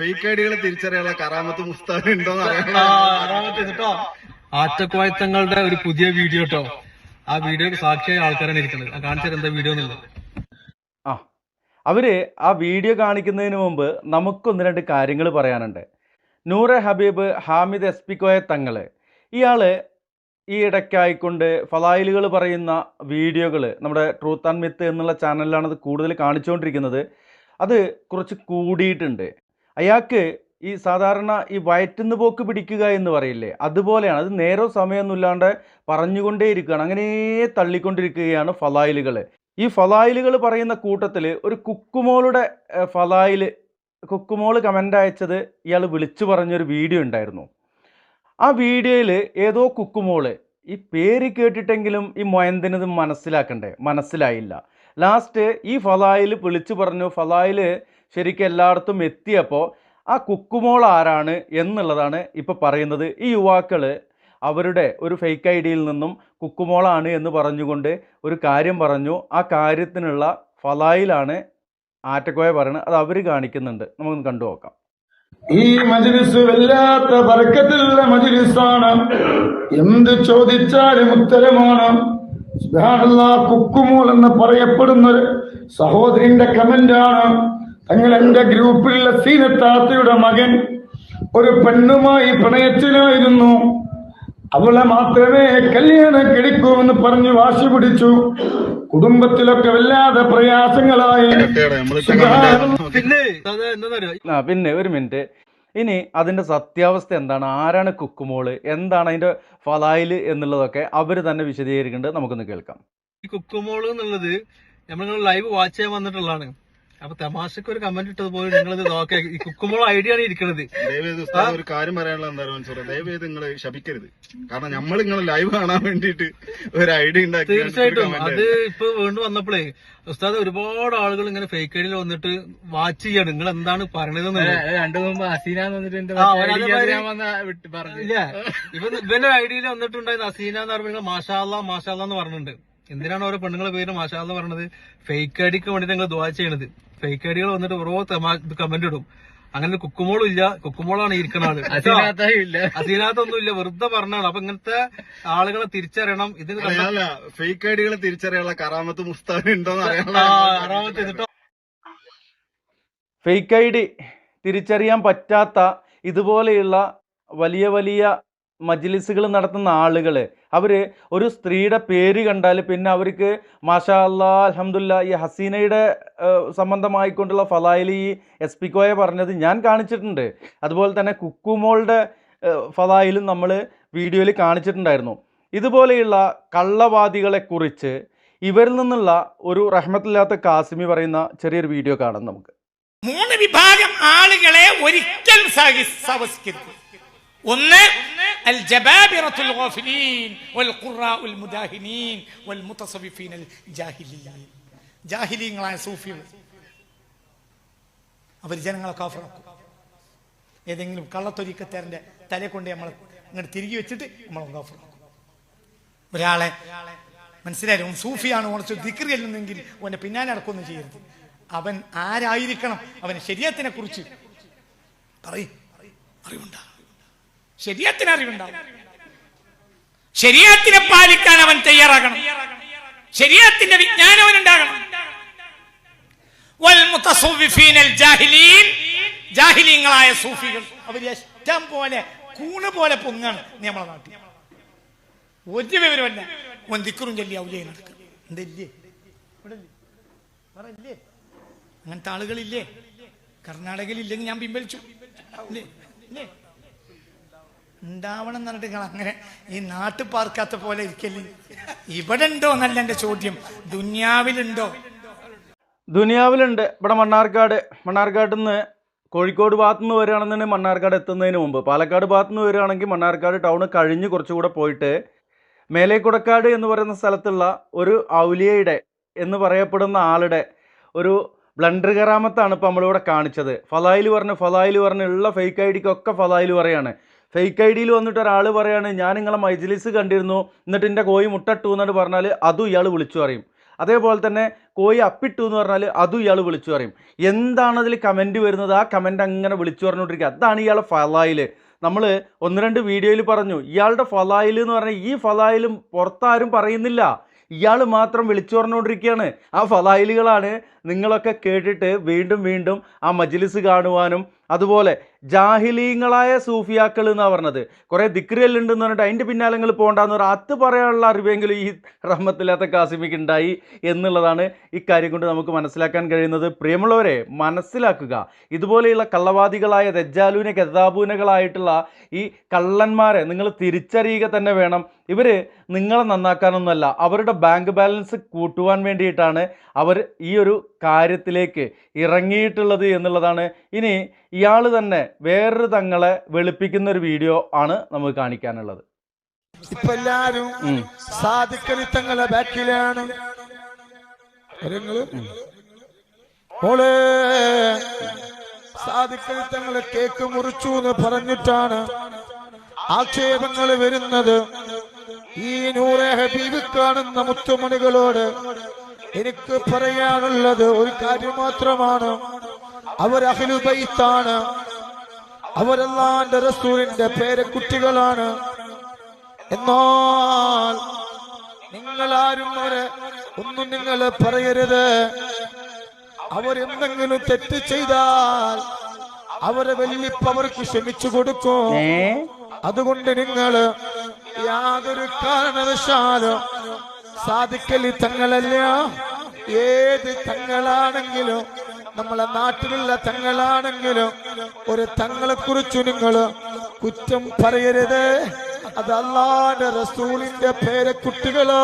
Fake ഐഡികൾ തിരിച്ചറിയാനുള്ള കറാമത്ത് അറിയാൻ ആറാമത്തെ കേട്ടോ ആറ്റക്കുവായത്തങ്ങളുടെ ഒരു പുതിയ വീഡിയോ കേട്ടോ ആ വീഡിയോ സാക്ഷിയായ ആൾക്കാരാണ് ഇരിക്കുന്നത്. കാണിച്ചത് എന്താ വീഡിയോ എന്നുള്ളത്? ആ അവർ ആ വീഡിയോ കാണിക്കുന്നതിന് മുമ്പ് നമുക്കൊന്ന് രണ്ട് കാര്യങ്ങൾ പറയാനുണ്ട്. Noore Habeeb Hamid S P Koya Thangal. ഇയാൾ ഈ ഇടയ്ക്കായിക്കൊണ്ട് ഫലായിലുകൾ പറയുന്ന വീഡിയോകൾ നമ്മുടെ ട്രൂത്ത് ആൻഡ് മിത്ത് എന്നുള്ള ചാനലിലാണ് അത് കൂടുതൽ കാണിച്ചുകൊണ്ടിരിക്കുന്നത്. അത് കുറച്ച് കൂടിയിട്ടുണ്ട്. അയാൾക്ക് ഈ സാധാരണ ഈ വയറ്റുന്ന പോക്ക് പിടിക്കുക എന്ന് പറയില്ലേ അതുപോലെയാണ്. അത് നേരോ സമയമൊന്നുമില്ലാണ്ട് പറഞ്ഞുകൊണ്ടേയിരിക്കുകയാണ്. അങ്ങനെ തള്ളിക്കൊണ്ടിരിക്കുകയാണ് ഫലായിലുകൾ. ഈ ഫലായിലുകൾ പറയുന്ന കൂട്ടത്തിൽ ഒരു കുക്കുമോളുടെ ഫലായിൽ കുക്കുമോൾ കമന്റ് അയച്ചത് ഇയാൾ വിളിച്ചു പറഞ്ഞൊരു വീഡിയോ ഉണ്ടായിരുന്നു. ആ വീഡിയോയിൽ ഏതോ കുക്കുമോൾ ഈ പേര് കേട്ടിട്ടെങ്കിലും ഈ മൊയന്തിനത് മനസ്സിലാക്കണ്ടേ? മനസ്സിലായില്ല. ലാസ്റ്റ് ഈ ഫലായിൽ വിളിച്ചു പറഞ്ഞു. ഫലായിൽ ശരിക്കും എല്ലായിടത്തും എത്തിയപ്പോൾ ആ കുക്കുമോൾ ആരാണ് എന്നുള്ളതാണ് ഇപ്പോൾ പറയുന്നത്. ഈ യുവാക്കൾ അവരുടെ ഒരു ഫേക്ക് ഐ ഡിയിൽ നിന്നും കുക്കുമോളാണ് എന്ന് പറഞ്ഞുകൊണ്ട് ഒരു കാര്യം പറഞ്ഞു. ആ കാര്യത്തിനുള്ള ഫലായിലാണ് ആറ്റക്കോയ പറയുന്നത് അത് അവർ കാണിക്കുന്നുണ്ട്. നമുക്കൊന്ന് കണ്ടു നോക്കാം. ഈ മജ്ലിസ് വല്ലാത്ത ബർക്കത്തുള്ള മജ്ലിസാണ്. എന്ത് ചോദിച്ചാലും ഉത്തരമാണ്. കുക്കുമോൾ എന്ന് പറയപ്പെടുന്ന സഹോദരിന്റെ കമന്റാണ് തങ്ങൾ എന്റെ ഗ്രൂപ്പിലുള്ള സീനത്താത്തയുടെ മകൻ ഒരു പെണ്ണുമായി പ്രണയത്തിലായിരുന്നു. അവളെ മാത്രമേ കല്യാണം കഴിക്കൂവെന്ന് പറഞ്ഞു വാശി പിടിച്ചു. കുടുംബത്തിലൊക്കെ വല്ലാതെ പ്രയാസങ്ങളായി. പിന്നെ ഒരു മിനിറ്റ്. ഇനി അതിന്റെ സത്യാവസ്ഥ എന്താണ്? ആരാണ് കുക്കുമോൾ? എന്താണ് അതിന്റെ ഫലായിൽ എന്നുള്ളതൊക്കെ അവർ തന്നെ വിശദീകരിക്കേണ്ടത് നമുക്കൊന്ന് കേൾക്കാം. ഈ കുക്കുമോൾ എന്നുള്ളത് നമ്മൾ ലൈവ് വാച്ച് ചെയ്യാൻ വന്നിട്ടുള്ളതാണ്. അപ്പൊ തമാശക്ക് ഒരു കമന്റ് ഇട്ടതുപോലെ നിങ്ങളിത് നോക്കി. കുക്കുമ്പോൾ ഐഡിയ ആണ് ഇരിക്കുന്നത് ദയവേത് ഉസ്താദ് ഒരു കാര്യം പറയാനുള്ള എന്താ പറയുക ദയവേത് നിങ്ങൾ ശപിക്കരുത്. കാരണം നമ്മൾ നിങ്ങൾ ലൈവ് കാണാൻ വേണ്ടിട്ട് ഒരു ഐഡിയ ഉണ്ടാക്കി തീർച്ചയായിട്ടും. അത് ഇപ്പൊ വീണ്ടും വന്നപ്പോഴേ ഉസ്താദ് ഒരുപാട് ആളുകൾ ഇങ്ങനെ ഫേക്ക് ഐഡിയിൽ വന്നിട്ട് വാച്ച് ചെയ്യാണ്. നിങ്ങൾ എന്താണ് പറയണത് രണ്ടു മുമ്പ് അസീന ഇവൻ ഇവന്റെ ഐഡിയയിൽ വന്നിട്ടുണ്ടായിരുന്നു അസീന എന്ന് പറയുമ്പോൾ മാഷാല്ല മാഷാല്ല എന്ന് പറഞ്ഞിട്ടുണ്ട്. എന്തിനാണ് ഓരോ പെണ്ണുങ്ങളെ പേര് മാഷാല്ല പറഞ്ഞത്? ഫേക്ക് ഐഡിക്ക് വേണ്ടിട്ട് നിങ്ങൾ ദ്വാ ചെയ്യണത്. ഫേക്ക് ഐഡികൾ വന്നിട്ട് ഓരോ കമന്റ് ഇടും. അങ്ങനെ കുക്കുമോളും ഇല്ല. കുക്കുമോളാണ് ഇരിക്കുന്ന ആൾ ഇല്ല. വെറുതെ പറഞ്ഞാണ് അപ്പൊ ഇങ്ങനത്തെ ആളുകളെ തിരിച്ചറിയണം. ഇതിന് ഫേക്ക് ഐഡികളെ തിരിച്ചറിയാനുള്ള കറാമത്ത് ഉണ്ടോന്ന് അറിയാനുള്ള ഫേക്ക് ഐ ഡി തിരിച്ചറിയാൻ പറ്റാത്ത ഇതുപോലെയുള്ള വലിയ വലിയ മജ്ലിസുകൾ നടത്തുന്ന ആളുകൾ അവർ ഒരു സ്ത്രീയുടെ പേര് കണ്ടാൽ പിന്നെ അവർക്ക് മാഷാ അല്ലാ അലഹമുല്ല ഈ ഹസീനയുടെ സംബന്ധമായിക്കൊണ്ടുള്ള ഫലായിൽ ഈ എസ് പി കോയ പറഞ്ഞത് ഞാൻ കാണിച്ചിട്ടുണ്ട്. അതുപോലെ തന്നെ കുക്കുമോളുടെ ഫലായിലും നമ്മൾ വീഡിയോയിൽ കാണിച്ചിട്ടുണ്ടായിരുന്നു. ഇതുപോലെയുള്ള കള്ളവാദികളെക്കുറിച്ച് ഇവരിൽ നിന്നുള്ള ഒരു റഹ്മത്തില്ലാത്ത കാസിമി പറയുന്ന ചെറിയൊരു വീഡിയോ കാണാം നമുക്ക്. മൂന്ന് വിഭാഗം ആളുകളെ ഒരിക്കലും സഹി- ഒന്ന് അൽ الغافلين മുദാഹിനീൻ വൽ മുതസവ്വിഫീൻ അൽ ജാഹിലീൻ സൂഫികൾ. അവർ ജനങ്ങളെ കാഫറാക്കും. ഏതെങ്കിലും കള്ളത്തൊരിക്കത്തേറിന്റെ തലയെ കൊണ്ട് നമ്മൾ ഇങ്ങോട്ട് തിരികെ വെച്ചിട്ട് നമ്മൾ കാഫറാക്കും. ഒരാളെ മനസ്സിലായാലും സൂഫിയാണ് ഓണച്ചു ദിക്രി ചെല്ലുന്നെങ്കിൽ ഓന്റെ പിന്നാലെ നടക്കൊന്നും ചെയ്യരുത്. അവൻ ആരായിരിക്കണം? അവൻ ശരീരത്തിനെ കുറിച്ച് പറയും. അറിവുണ്ടാവും ശരീരത്തിന് അറിവുണ്ടാവും. ശരീരത്തിനെ പാലിക്കാൻ അവൻ തയ്യാറാകണം. ശരീരത്തിന്റെ വിജ്ഞാനം അവനുണ്ടാകണം. അൽ ജാഹിലീൻ. ജാഹിലീങ്ങളായ സൂഫികൾ. അവർ ഇഷ്ടം പോലെ കൂണ് പോലെ പൊങ്ങാണ് നമ്മളെ നാട്ടിൽ. ഒരു വിവരമല്ല ഓൻ ദിക്കറും ചൊല്ലി ഔലിയായി നടക്കും എന്തല്ലേ? വേറെ അങ്ങനത്തെ ആളുകളില്ലേ? കർണാടകയിൽ ഇല്ലെങ്കിൽ ഞാൻ പിൻവലിച്ചു. അല്ലേ? ഉണ്ടാവണം എന്ന് പറഞ്ഞിട്ട് നിങ്ങൾ അങ്ങനെ ഈ നാട്ടിൽ പാർക്കാത്ത പോലെ ഇരിക്കല്ലേ ഇവിടെ ഉണ്ടോ എന്നല്ല എന്റെ ചോദ്യം. ദുന്യാവിലുണ്ടോ? ദുനിയാവിലുണ്ട്. ഇവിടെ മണ്ണാർക്കാട്. മണ്ണാർക്കാട് നിന്ന് കോഴിക്കോട് ഭാഗത്തു നിന്ന് വരികയാണെന്നുണ്ടെങ്കിൽ മണ്ണാർക്കാട് എത്തുന്നതിന് മുമ്പ്. പാലക്കാട് ഭാഗത്തു നിന്ന് വരികയാണെങ്കിൽ മണ്ണാർക്കാട് ടൗൺ കഴിഞ്ഞ് കുറച്ചുകൂടെ പോയിട്ട് മേലേക്കുടക്കാട് എന്ന് പറയുന്ന സ്ഥലത്തുള്ള ഒരു ഔലിയയുടെ എന്ന് പറയപ്പെടുന്ന ആളുടെ ഒരു ബ്ലണ്ടർ കറാമത്താണ് ഇപ്പോൾ നമ്മളിവിടെ കാണിച്ചത്. ഫലായിൽ പറഞ്ഞ് ഫലായിൽ പറഞ്ഞ് ഉള്ള ഫേക്ക് ഐ ഡിക്കൊക്കെ ഫലായിൽ പറയാണ്. ഫേക്ക് ഐ ഡിയിൽ വന്നിട്ട് ഒരാൾ പറയാണ് ഞാൻ നിങ്ങളെ മജ്ലിസ് കണ്ടിരുന്നു എന്നിട്ട് എന്റെ കോഴി മുട്ടട്ടു എന്നിട്ട് പറഞ്ഞാൽ അതും ഇയാൾ വിളിച്ചു പറയും. അതേപോലെ തന്നെ കോഴി അപ്പിട്ടു എന്ന് പറഞ്ഞാൽ അതും ഇയാൾ വിളിച്ചു പറയും. എന്താണ് അതിൽ കമന്റ് വരുന്നത്? ആ കമന്റ് അങ്ങനെ വിളിച്ചു പറഞ്ഞുകൊണ്ടിരിക്കുക. അതാണ് ഇയാളെ ഫലായിൽ നമ്മൾ ഒന്ന് രണ്ട് വീഡിയോയിൽ പറഞ്ഞു ഇയാളുടെ ഫലായിൽ എന്ന് പറഞ്ഞാൽ ഈ ഫലായിലും പുറത്താരും പറയുന്നില്ല. ഇയാൾ മാത്രം വിളിച്ചു പറഞ്ഞുകൊണ്ടിരിക്കുകയാണ് ആ ഫലായിലുകളാണ് നിങ്ങളൊക്കെ കേട്ടിട്ട് വീണ്ടും വീണ്ടും ആ മജ്ലിസ് കാണുവാനും അതുപോലെ ജാഹിലീങ്ങളായ സൂഫിയാക്കൾ എന്നാണ് പറഞ്ഞത്. കുറേ ദിക്രിയല്ലുണ്ടെന്ന് പറഞ്ഞിട്ട് അതിന്റെ പിന്നാലെ പോകണ്ടെന്ന് പറഞ്ഞാൽ അത് പറയാനുള്ള അറിവെങ്കിലും ഈ റഹ്മത്തില്ലാത്ത കാസിമിക്ക് ഉണ്ടായി എന്നുള്ളതാണ് ഇക്കാര്യം കാര്യം കൊണ്ട് നമുക്ക് മനസ്സിലാക്കാൻ കഴിയുന്നത്. പ്രിയമുള്ളവരെ മനസ്സിലാക്കുക. ഇതുപോലെയുള്ള കള്ളവാദികളായ ദജ്ജാലൂനെ ഗതാബൂനകളായിട്ടുള്ള ഈ കള്ളന്മാരെ നിങ്ങൾ തിരിച്ചറിയുക തന്നെ വേണം. ഇവർ നിങ്ങളെ നന്നാക്കാനൊന്നുമല്ല അവരുടെ ബാങ്ക് ബാലൻസ് കൂട്ടുവാൻ വേണ്ടിയിട്ടാണ് അവർ ഈ ഒരു കാര്യത്തിലേക്ക് ഇറങ്ങിയിട്ടുള്ളത് എന്നുള്ളതാണ്. ഇനി ഇയാൾ തന്നെ വേറൊരു തങ്ങളെ വെളുപ്പിക്കുന്ന ഒരു വീഡിയോ ആണ് നമുക്ക് കാണിക്കാനുള്ളത്. ഇപ്പൊ എല്ലാരും. സാധിക്കലി തങ്ങളെ ബാക്കിലാണ്. സാധിക്കലി തങ്ങളെ കേക്ക് മുറിച്ചു എന്ന് പറഞ്ഞിട്ടാണ് ആക്ഷേപങ്ങൾ വരുന്നത്. ഈ നൂറെ ഹബീബ് കാണുന്ന മുത്തുമണികളോട് എനിക്ക് പറയാനുള്ളത് ഒരു കാര്യം മാത്രമാണ്. അവർ അഖിലുബൈത്താണ് അവരല്ലാന്റെ റസൂലിന്റെ പേരക്കുട്ടികളാണ് എന്നാൽ നിങ്ങളാരും അവരെ ഒന്നും നിങ്ങൾ പറയരുത്. അവരെന്തെങ്കിലും തെറ്റ് ചെയ്താൽ അവരെ വെല്ലിപ്പ് അവർക്ക് ക്ഷമിച്ചു കൊടുക്കും. അതുകൊണ്ട് നിങ്ങൾ യാതൊരു കാരണവശാലും സാധിക്കലി തങ്ങളല്ല. ഏത് തങ്ങളാണെങ്കിലും നമ്മളെ നാട്ടിലുള്ള തങ്ങളാണെങ്കിലും ഒരു തങ്ങളെ കുറിച്ച് നിങ്ങൾ കുറ്റം പറയരുത്. അത് അള്ളാന്റെ റസൂലിന്റെ പേരക്കുട്ടികളോ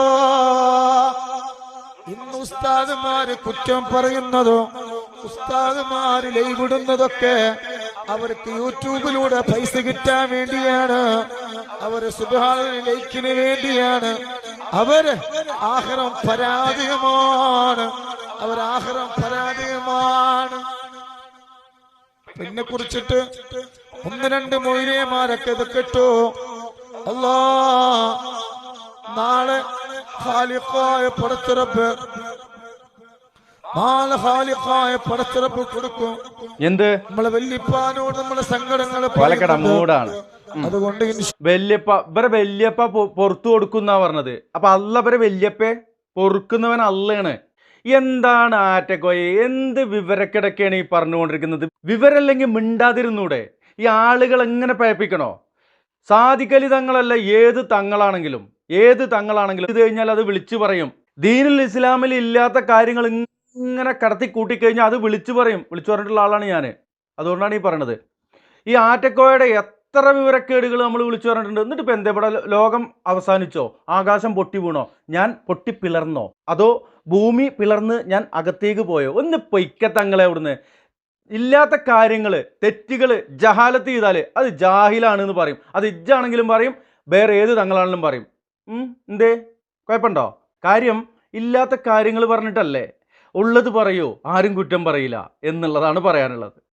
ഇന്ന് ഉസ്താദുമാര് കുറ്റം പറയുന്നതോ ഉസ്താദുമാര് ലൈവിടുന്നതൊക്കെ അവർക്ക് യൂട്യൂബിലൂടെ പൈസ കിട്ടാൻ വേണ്ടിയാണ്. അവർ സുബാന ലൈക്കിന് വേണ്ടിയാണ്. അവർ ആഹ്റം പരാജയമാണ്. പരാതിയുമാണ് പരാജയമാണ്. പിന്നെ കുറിച്ചിട്ട് ഒന്ന് രണ്ട് മൊയിലേമാരൊക്കെ ഇത് കിട്ടു. അല്ലാ നാളെ ഖാലിഖായ പുറത്തിറപ്പ് നാളെ ഖാലിഖായ പടത്തിറപ്പ് കൊടുക്കും. എന്ത്? നമ്മളെ വല്യപ്പാനോട് നമ്മളെ സങ്കടങ്ങൾ പാലക്കട മൂടാണ്. അതുകൊണ്ട് വല്യപ്പ ഇവരെ വല്യപ്പ പുറത്തു കൊടുക്കുന്ന പറഞ്ഞത്. അപ്പൊ അല്ല ഇവരെ വല്യപ്പെ പൊറുക്കുന്നവൻ അല്ലാണ് എന്താണ് ആറ്റക്കോയ എന്ത് വിവരക്കിടക്കാണ് ഈ പറഞ്ഞുകൊണ്ടിരിക്കുന്നത്? വിവരമല്ലെങ്കിൽ മിണ്ടാതിരുന്നൂടെ? ഈ ആളുകൾ എങ്ങനെ പഴപ്പിക്കണോ സാധിക്കലി തങ്ങളല്ല ഏത് തങ്ങളാണെങ്കിലും ഏത് തങ്ങളാണെങ്കിലും ഇത് കഴിഞ്ഞാൽ അത് വിളിച്ചു പറയും. ദീനുൽ ഇസ്ലാമിൽ ഇല്ലാത്ത കാര്യങ്ങൾ ഇങ്ങനെ കടത്തി കൂട്ടിക്കഴിഞ്ഞാൽ അത് വിളിച്ചു പറയും. വിളിച്ചു പറഞ്ഞിട്ടുള്ള ആളാണ് ഞാൻ അതുകൊണ്ടാണ് ഈ പറയണത്. ഈ ആറ്റക്കോയുടെ എത്ര വിവരക്കേടുകൾ നമ്മൾ വിളിച്ചു പറഞ്ഞിട്ടുണ്ട്. എന്നിട്ട് ഇപ്പം എന്താ ഇവിടെ ലോകം അവസാനിച്ചോ? ആകാശം പൊട്ടി വീണോ? ഞാൻ പൊട്ടി പിളർന്നോ? അതോ ഭൂമി പിളർന്ന് ഞാൻ അകത്തേക്ക് പോയോ? ഒന്ന് പൊയ്ക്ക തങ്ങളെ അവിടുന്ന്. ഇല്ലാത്ത കാര്യങ്ങൾ തെറ്റുകൾ ജഹാലത്ത് ചെയ്താൽ അത് ജാഹിലാണ് എന്ന് പറയും. അത് ഇജ്ജാണെങ്കിലും പറയും വേറെ ഏത് തങ്ങളാണെങ്കിലും പറയും. എന്തേ? കുഴപ്പമുണ്ടോ? കാര്യം ഇല്ലാത്ത കാര്യങ്ങൾ പറഞ്ഞിട്ടല്ലേ? ഉള്ളത് പറയൂ ആരും കുറ്റം പറയില്ല എന്നുള്ളതാണ് പറയാനുള്ളത്.